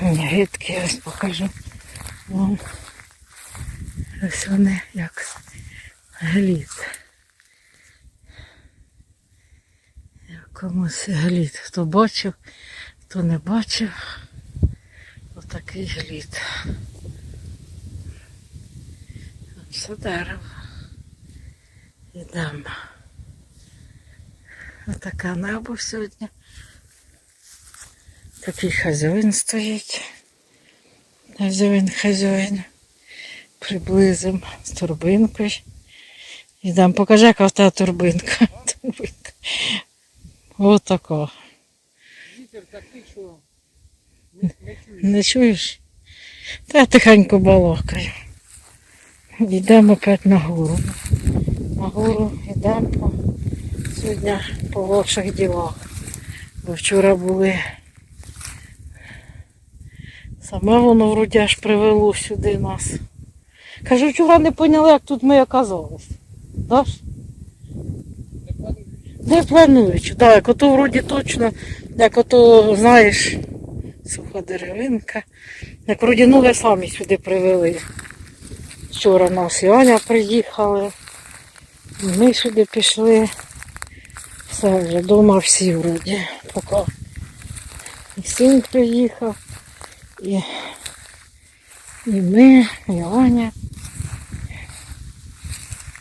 Гидки ось покажу вам. Ось вони як глід. Комусь глід. Хто бачив, хто не бачив. Отакий глід. Це дерево. Ідемо. Отаке небо сьогодні. Такий хазяїн стоїть. Хазяїн, хазяїн. Приблизимо з турбинкою. Ідемо, покажи, яка тебе турбинка. турбинка. Отака. Вітер такий, що Не чуєш? Та я тихенько балакаю. Йдемо опять на гору. На гору йдемо сьогодні по ваших ділах. Бо вчора були. Саме воно вроді аж привело сюди нас. Кажу, вчора не поняли, як тут ми оказались. Да? не плануючи, так, як ото вроді точно, як ото, знаєш, суха деревинка. Як вроді ноги самі сюди привели. Вчора нас і Аня приїхали. Ми сюди пішли. Все вже вдома всі вроді. Поки і син приїхав, і, і ми, і Аня.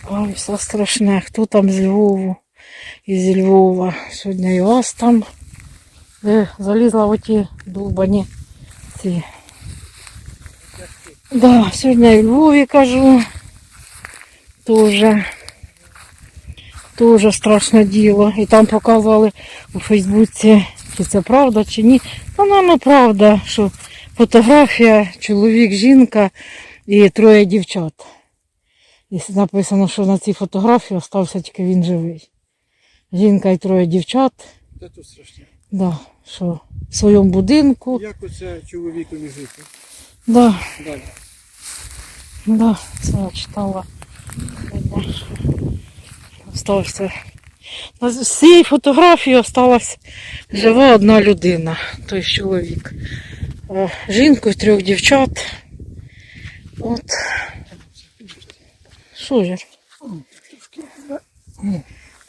Ой, все страшне. Хто там з Львову? із Львова. Сьогодні і вас там е, залізла в оті довбані ці. Да, сьогодні і Львові кажу. Тоже. Тоже страшне діло. І там показували у Фейсбуці, чи це правда, чи ні. Та напевно, правда, що фотографія, чоловік, жінка і троє дівчат. І написано, що на цій фотографії остався тільки він живий. Жінка і троє дівчат, Та тут страшне. да, що в своєму будинку. Як оце чоловікові жити? Да, Далі. да, це я читала. Остався. З цієї фотографії осталась жива одна людина, той чоловік. Жінку трьох дівчат. От. Що ж?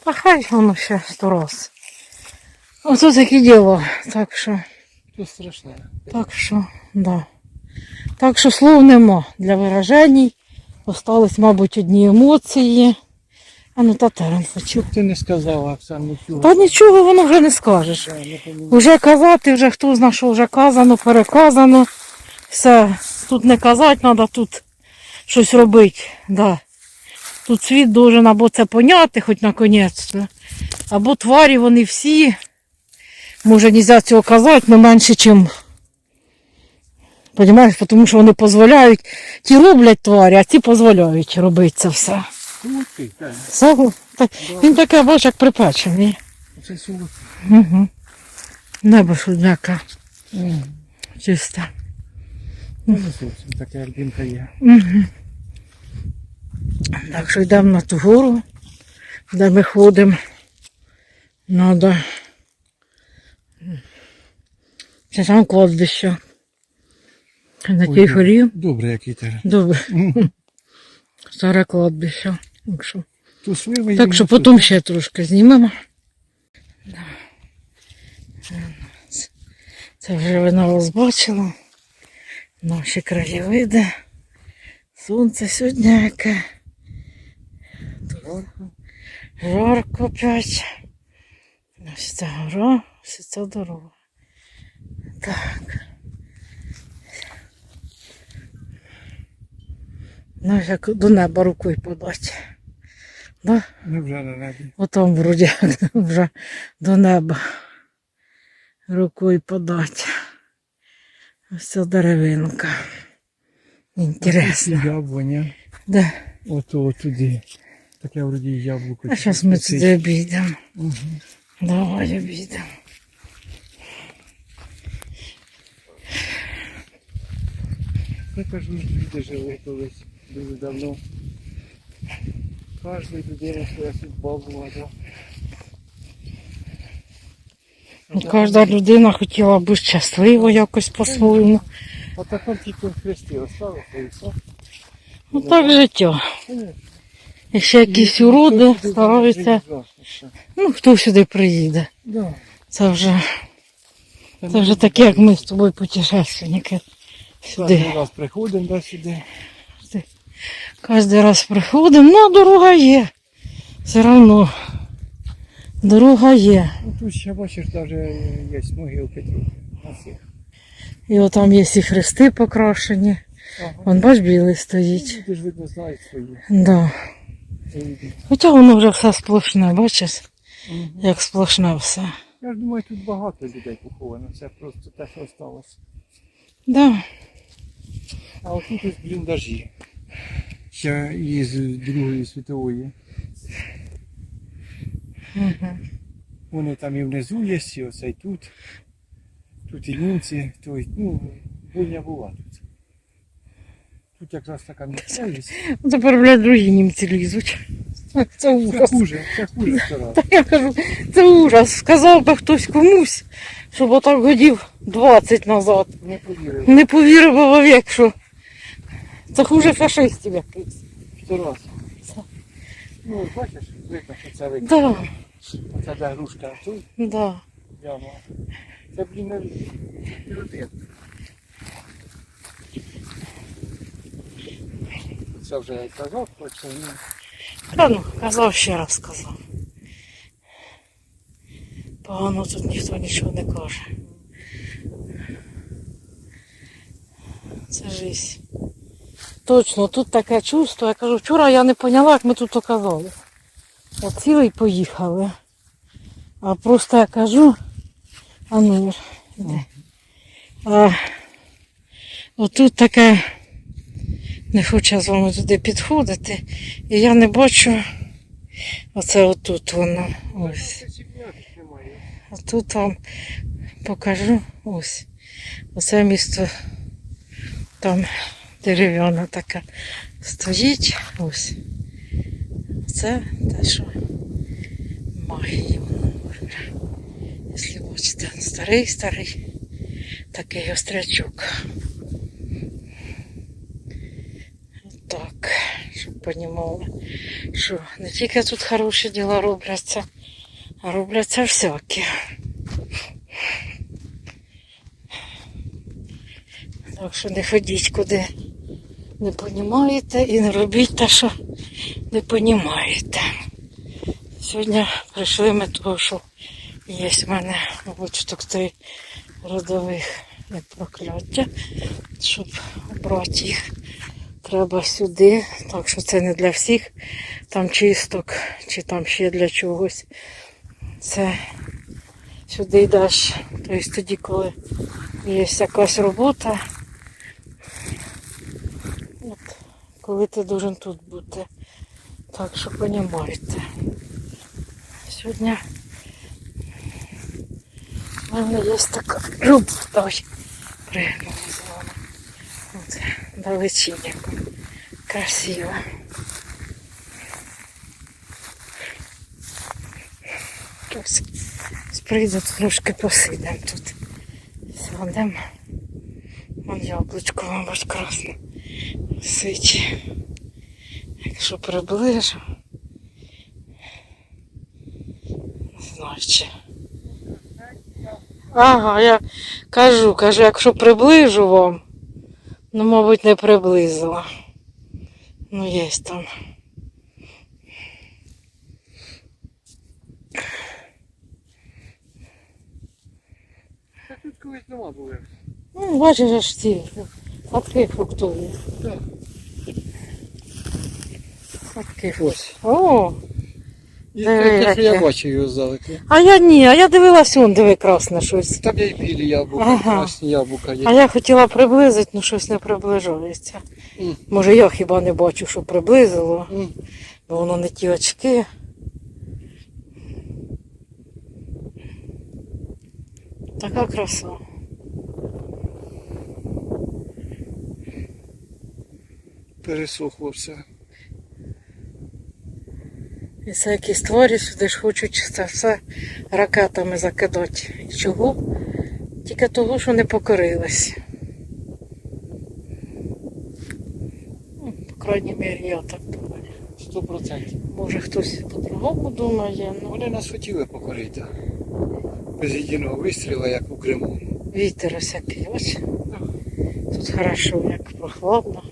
Та хай воно ще сто раз. Ото таке діло. Так що. Тут страшне. Так що, да. Так що слов нема для виражень. Остались, мабуть, одні емоції. А ну та терен хочу. Ти не сказала, Оксан, нічого. Та нічого воно вже не скажеш. Уже казати, вже хто знає, що вже казано, переказано. Все, тут не казати, треба тут щось робити. Да. Тут світ должен або це поняти, хоч наконець. Або тварі вони всі. Може, не можна цього казати, але менше, ніж. Понимаєш, тому що вони дозволяють, ті роблять тварі, а ті дозволяють робити це все. Ух так. Все, так, він таке, бачиш, як припечений. Оце сіло. Угу. Небо. Ну, не зовсім таке, як димка є. Угу. Так що йдемо на ту гору, де ми ходимо. Надо. Це там кладбище. На тій горі. Добре, який терен. Добре. Старе кладбище. Так що, так що потім ще трошки знімемо. Да. Це вже ви нас бачили. Наші краєвиди. Сонце сьогодні яке. Жарко опять. Ось ця гора, ось ця дорога. Так. Ну, як до неба рукою подати. Да? Ми вже на небі. Отам вроді вже до неба рукою подати. Ось ця деревинка. Інтересно. Яблуня. Да. Ото туди. Таке вроді яблуко. А зараз ми туди обійдемо. Угу. Давай обійдемо. Я кажу, люди жили колись дуже давно. Кожна людина своя судьба була. Да? Кожна людина хотіла бути щасливо якось по-своєму. А тепер тільки хрести осталося і все. Ну так життя. І ще якісь уроди стараються. Ну, хто сюди приїде. Да. Це вже, це вже таке, як ми з тобою путешественники. Сюди. Раз приходимо да, сюди. Кожен раз приходимо, ну дорога є. Все одно. Дорога є. Ну, тут ще бачиш, навіть є могилки трохи. На всіх. І отам є і хрести покрашені. Ага. Вон бач білий стоїть. Люди ж видно знають свої. Да. Хоча воно вже все сплошне, бачиш, Мгм. як сплошне все. Я ж думаю, тут багато людей поховано. Це просто те, що осталось. Да. А отут ось бліндажі. Ще із Другої світової. Угу. Вони там і внизу є, і оцей тут. Тут і німці, то ну, бойня була тут. Тут якраз така місцевість. Тепер, блядь, другі німці лізуть. Це ужас. Це хуже, це хуже вчора. Та я кажу, це ужас. Сказав би хтось комусь, щоб отак годів 20 назад. Не повірив. Не повірив вовек, що це хуже фашистів якийсь. Сто раз. Це. Ну, бачиш, видно, що це видно. Да, Оце де грушка, а тут да. яма. Це, блін, навіть людина. Це вже я казав, точно, ну, Та ну, казав ще раз сказав. Погано тут ніхто нічого не каже. Це жизнь. Точно, тут таке чувство. Я кажу, вчора я не поняла, як ми тут оказали. Я цілий поїхали. А просто я кажу, а ну, іди. А, отут таке, не хочу з вами туди підходити. І я не бачу. Оце отут воно. Ось. тут там покажу ось. Оце місто там дерев'яна така стоїть. Ось. Це те, що має воно. Якщо бачите, старий старий такий острячок. Так, щоб понімали, що не тільки тут хороші діла робляться, а робляться всякі. Так що не ходіть куди не понімаєте і не робіть те, що не понімаєте. Сьогодні прийшли ми того, що є в мене, штук три родових прокляття, щоб обрати їх. Треба сюди, так що це не для всіх там чисток, чи там ще для чогось. Це сюди йдеш. Тобто тоді, коли є якась робота, от, коли ти должен тут бути. Так що понімаєте. Сьогодні в мене є така любов. Пригнула з вами. От, далечіння. Красиво. Ось, прийду трошки посидимо тут. Сядемо. Вон яблучко, мабуть, красне. Сить. Якщо приближу. Не знаю чи. Ага, я кажу, кажу, якщо приближу вам, ну, мабуть, не приблизила. Ну, є там. Та тут колись дома були. Ну, бачиш, аж ці садки фруктові. Садки фруктові. О, І Диви, те, що я бачив його здалеку. а я ні, а я дивилась, он диви красне щось. Там є і білі яблука, Ага. красні яблука є. А я хотіла приблизити, ну щось не приближається. М. Може я хіба не бачу, що приблизило, М. бо воно не ті очки. Така краса. Пересохло все. І це якісь тварі сюди ж хочуть це все ракетами закидати. Чого? Тільки того, що не покорились. Ну, По крайній мірі, я так думаю. Сто процентів. Може хтось по-другому думає, ну Вони нас хотіли покорити. Без єдиного вистріла, як у Криму. вітер всякий, ось. Тут хорошо, як прохладно.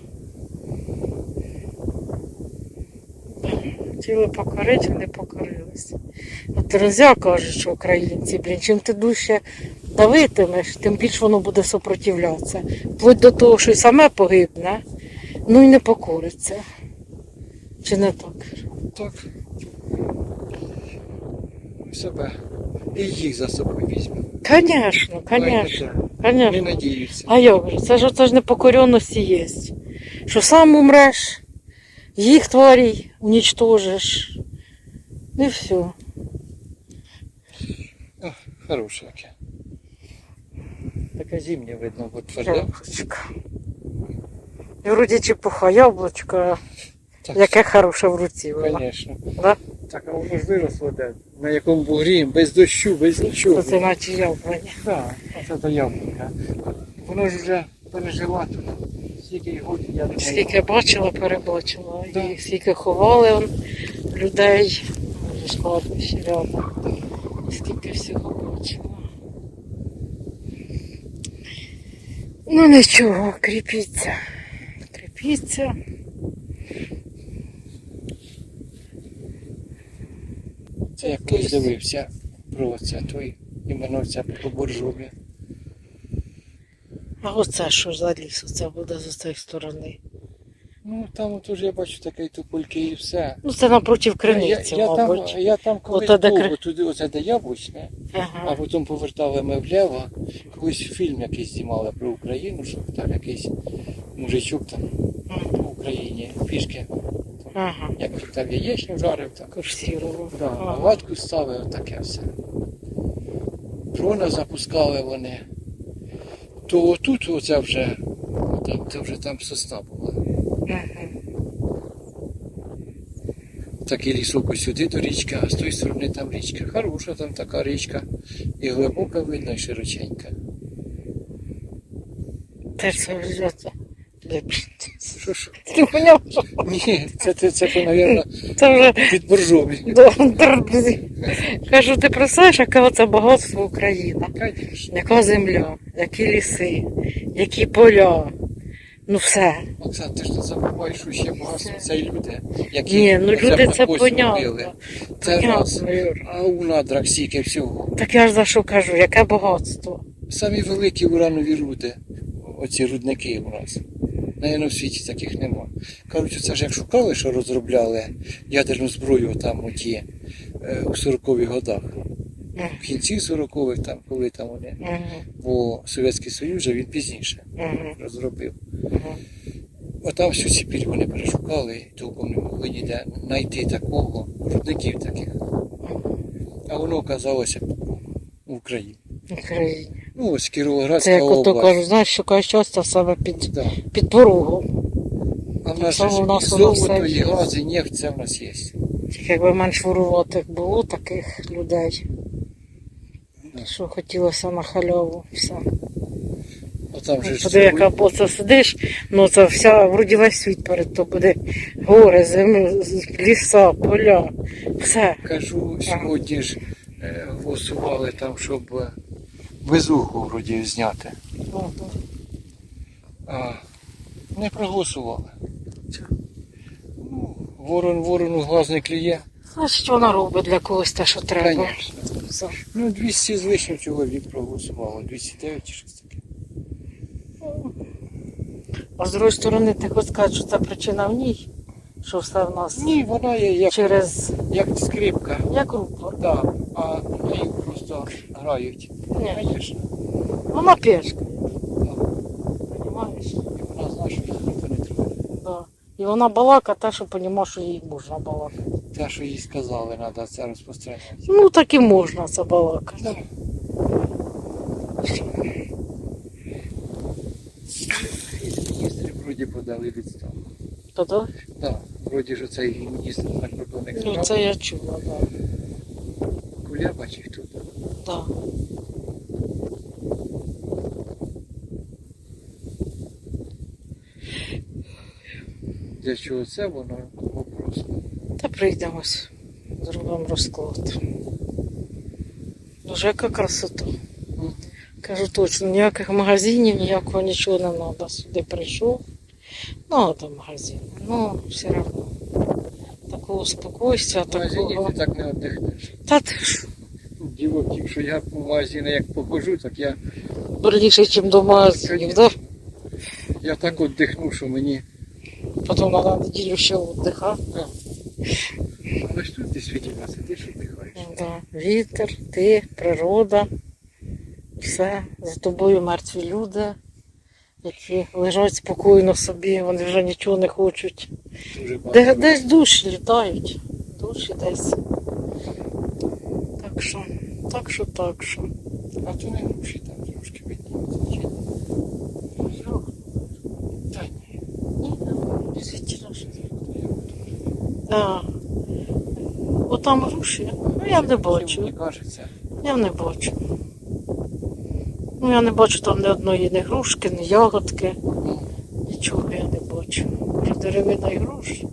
Хотіли покорити, не покорились. От друзі кажуть, що українці, блін, чим ти дужче давитимеш, тим більше воно буде супротивлятися. Вплоть до того, що й саме погибне, ну і не покориться. Чи не так? Так. Себе. І їх за собою візьмемо. Звісно, звісно, Не надіюся. А як же? Це ж це ж непокоренності є. Що сам умреш, їх тварій унічтожиш. І все. Хороше яке. Таке зимнє видно, тверде. Яблучко. І вроді чепуха, яблучко, Так, яке хороше в руці було. Звісно. Да? Так, а воно ж виросло де? На якому бугрі, без дощу, без нічого. Це наче яблуня. Так, оце до яблука. Воно ж вже пережила тут. Скільки бачила, перебачила. Да. І скільки ховали он, людей. Може складнощі рядом. Скільки всього бачила. Ну нічого, кріпіться. Кріпіться. Це як колись дивився про це, той іменно по буржові. А оце що за ліс? Оце буде з цієї сторони. Ну там от уже я бачу такі тупольки і все. Ну це напротив криниці, я, я, там, мабуть. я там колись Оте, де був, кри- туди, оце де яблучне, а Ага. потім повертали ми вліво. Колись фільм якийсь знімали про Україну, що там якийсь мужичок там по Україні пішки, Ага. як він там яєчню жарив, так. Курсірував. Да, Ага. палатку ставив, таке все. Дрона запускали вони. То отут оце вже, там, це вже там сосна була. Ага. Такий лісок ось сюди до річки, а з тої сторони там річка. Хороша там така річка. І глибока видно, і широченька. Теж це взяти. Що що? Ти поняв, що Ні, це, це, це, це мабуть, це вже під боржові. Кажу, ти представляєш, яке це багатство Україна? Яка земля, які ліси, які поля. Ну все. Оксан, ти ж не забуваєш, що ще багатство це і люди, які Ні, ну люди це понятно. Це раз. Юр. А у надрах стільки всього. Так я ж за що кажу, яке багатство. Самі великі уранові руди, оці рудники у нас. Наверно, в світі таких нема. Кажуть, це ж як шукали, що розробляли ядерну зброю там у ті е, у 40-х годах. Мгм. В кінці 40-х, там, коли там вони. Бо Совєтський Союз же він пізніше розробив. мгм. Отам всю Сибір вони перешукали, і толком не могли ніде знайти такого, рудників таких. А воно оказалося в Україні. Україні. Ну, ось Це Кіровоградська як ото область. кажуть, знаєш, шукає щастя в себе під, Да. під порогом. А в нас же у ж нас і воно золото, все і є. газ, і нефть, це в нас є. Тільки якби менш воруватих було таких людей, що хотілося на халяву. Все. А там же ж Туди, яка боса сидиш, ну це вся, вроді весь світ перед тобою буде. Гори, землі, ліса, поля, все. кажу, сьогодні ж е, голосували там, щоб е, везуху вроді зняти. А не проголосували. Ну, ворон ворону глаз не клює. Значить, вона робить для когось те, що треба. Конечно. Ну, 200 з лишнім чоловік проголосувало, 209 чи щось таке. А з другої сторони, ти хочеш сказати, що це причина в ній, що все в нас Ні, вона є як, через як скрипка. як рупор. Да, а нею просто грають. Ні, вона пешка. Понимаєш? І вона знає, що їй ніхто не треба. Да. І вона балака те, що розуміє, що їй можна балакати. Те, що їй сказали, треба це розпространяти. Ну так і можна це балакати. Да. Міністри вроді подали відставку. То да? Да. Вроді ж оцей міністр закордонних Ну, це я чула, да. Куляба чи хто там. да. Для чого це воно вопрос. Та прийдемось. Зробимо розклад. Дуже яка красота. Кажу точно, ніяких магазинів, ніякого нічого не треба. Сюди прийшов. Ну, там магазин. Ну, все одно. Такого спокойствия, такого. ти так не віддихнеш. Та ти ж Діло в тім, що я по магазину як походжу, так я, берліше, ніж до магазинів, да? я так віддихну, що мені. Потім на неділю ще віддиха. Але ж тут віддихаєш. Да. Вітер, ти, природа, все. За тобою мертві люди, які лежать спокійно собі, вони вже нічого не хочуть. Дуже Де, багато. десь душі літають. Душі десь. Так що, так що, так що. А то не гроші там трошки видніться. чи ні? Та ні. Дійсно, що- А. Отам груші. Ну я не бачу. Я не бачу. Ну я не бачу там ні одної ні грушки, ні ягодки. Нічого я не бачу. Може деревина і груші.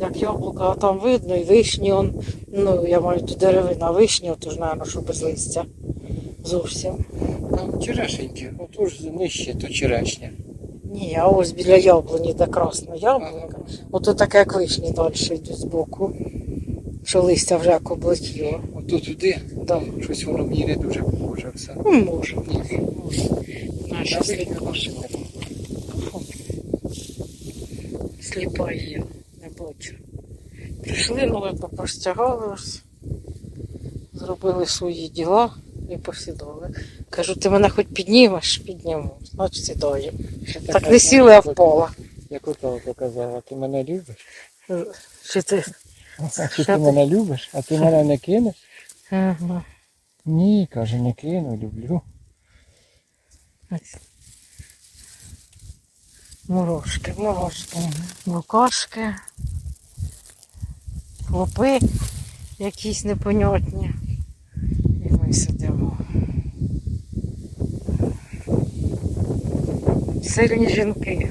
Як яблука, а там видно, і вишні он. Ну, я маю тут деревина, вишні, то ж, напевно, що без листя. Зовсім. Там черешеньки, отож нижче, то черешня. Ні, а ось біля яблуні, де красне яблуко. Ага. Ото таке як вишні далі йдуть збоку. Що листя вже як облетіло. Ото туди, Да. щось воно мені не дуже похоже все. Ну, може. Ні. може. Наша сліпа. Сліпа є, не бачу. Прийшли, ну ви попростягали ось, зробили свої діла і посідали. Кажу, ти мене хоч піднімеш, підніму, значить сідаю. Так не сіли, а впала. Як ото показала, ти мене любиш? Чи ти? Чи ти мене любиш, а ти мене не кинеш? Ага. Ні, каже, не кину, люблю. Морошки, морошки, букашки, хлопи якісь непонятні. І ми сидимо. Сильні жінки.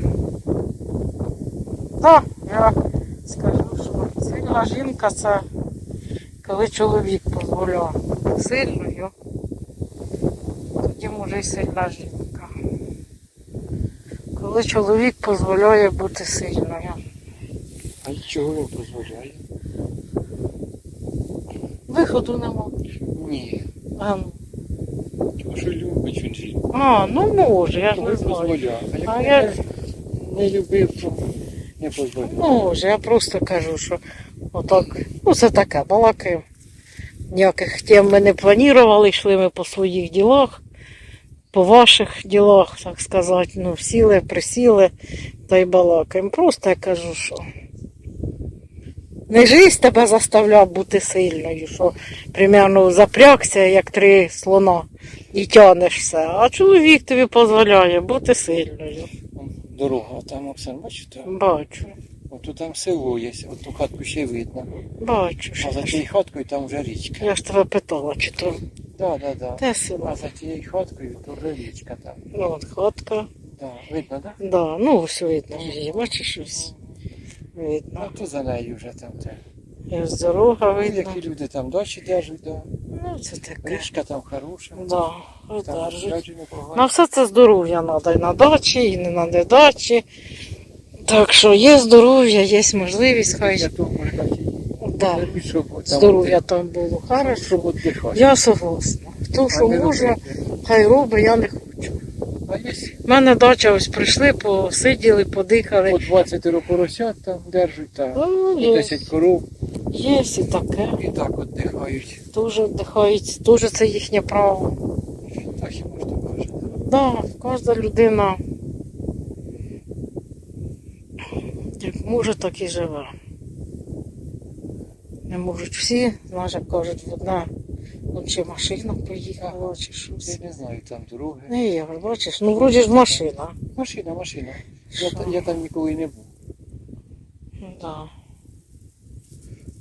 Так, я скажу, що сильна жінка це коли чоловік дозволяє бути сильною, тоді може і сильна жінка. Коли чоловік дозволяє бути сильною. А чого він дозволяє? Виходу нема. Ні. А, ну. Тому любить він жінку. а, ну може, я ж не й знаю. дозволяє. А А я- не любив, то не дозволяє. Може, я просто кажу, що отак, ну це таке, балакаємо. Ніяких тем ми не планували, йшли ми по своїх ділах, по ваших ділах, так сказати. Ну, сіли, присіли та й балакаємо. Просто я кажу, що не жизнь тебе заставляв бути сильною, що примерно запрягся, як три слона, і тянеш все. А чоловік тобі дозволяє бути сильною. Дорога, там Оксан, бачите? Бачу, От там село є, от ту хатку ще видно. бачу. А за тією хаткою там вже річка. Я ж тебе питала, чи то Да, да, да. те село. А за тією хаткою то вже річка там. Ну, от хатка. Да, видно, так? Да, ну ось видно бачиш ось. Видно. А то за нею вже там те. І ось дорога Ну, видно. Які люди там дачі держать, да. Ну, це таке. Річка там хороша. Да, Там. На все це здоров'я треба і на дачі, і не на дачі. Так що є здоров'я, є можливість, хай то може дачі. да, Щоб там здоров'я там було віддих- хорошо. Щоб. Я согласна. Хто що може, хай робить, я не хочу. У мене дача ось прийшли, посиділи, подихали. по 20 поросят там держать, там Ну, є, 10 коров є і таке. і так віддихають. Теж вдихають, теж це їхнє право. Так і можна кажуть. Да, кожна людина як може, так і живе. Не можуть всі, знаєш, як кажуть, одна чи машина поїхала, чи щось. Я не знаю, там дороги. Не я, бачиш, ну вроді ж машина. Машина, машина. Я, та- я там ніколи не був. Да.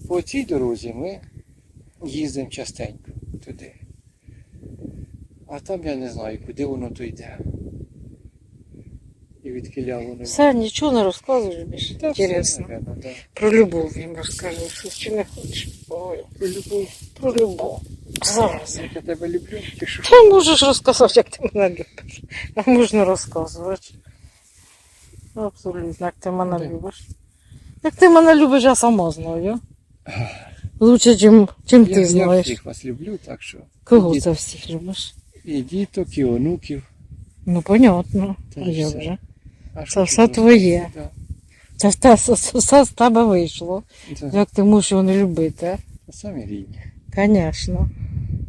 По цій дорозі ми їздимо частенько туди. А там я не знаю, куди воно то йде. І від воно. Все, нічого не розказуєш більше. Та все, Інтересно. да. Про любов їм розкажи, що чи не хочеш. Ой, Про любов. про любов. Зараз. Як я тебе люблю, що? Ти можеш розказати, як ти мене любиш. А можна розказувати. Абсолютно, як ти мене любиш. Як ти мене любиш, я сама знаю. Лучше, чим, чим Я, ти я знаєш. всіх вас люблю, так що. Кого і, це всіх любиш? і діток, і онуків. Ну, понятно. Та А й як все. А що все тут твоє. Це все, з тебе вийшло. Це Як ти можеш його не любити? самі рідні. Звісно.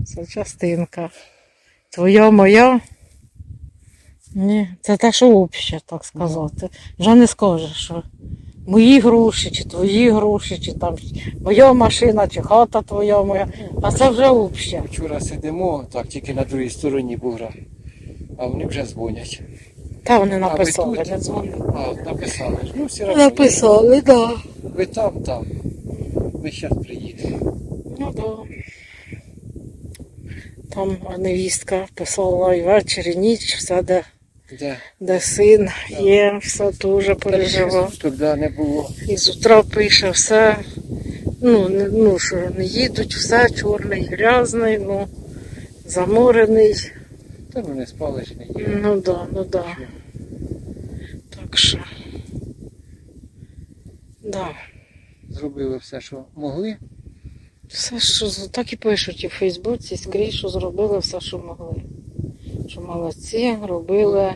Це частинка. Твоя, моя. Ні, це те, що обще, так сказати. Вже не скажеш, що мої гроші, чи твої гроші, чи там моя машина, чи хата твоя моя. А це вже обще. Вчора сидимо, так, тільки на другій стороні бугра. А вони вже дзвонять. Та вони А ви написали, тут? не. А, написали. Ну, все. Написали, так. Да. Ви там, там. Ми зараз приїдемо. Ну да. Там невістка писала і ввечері, і ніч, все, де, Де? де син є, все дуже переживав. Тоді не було. І з утра пише все. Ну, не, ну що не їдуть, все чорний, грязний, ну, заморений. Та ну не спали ж не є. Ну да, ну да. Так що. Да. Зробили все, що могли. Все, що так і пишуть і в Фейсбуці, скрізь, що зробили все, що могли. Що молодці, робили,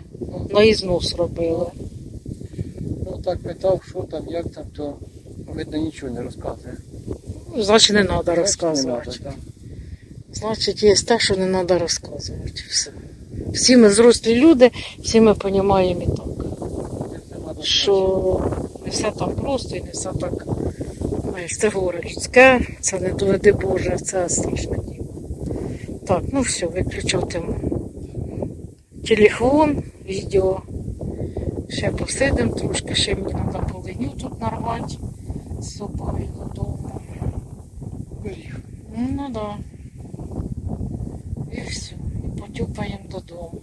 на ізнос робили. Ну так питав, що там, як там, то видно нічого не розказує. Ну, Значить, не треба Не розказувати. надо. Значить, є те, що не треба розказувати. Все. Всі ми зрослі люди, всі ми розуміємо і так. Що не все там просто і не все так. Знаєш, це людське, це не доведи Боже, це страшне діло. Так, ну все, виключатиму. Телефон, відео. Ще посидимо трошки, ще мені треба полиню тут нарвати з собою додому. Ну да. І все. І потюпаємо додому.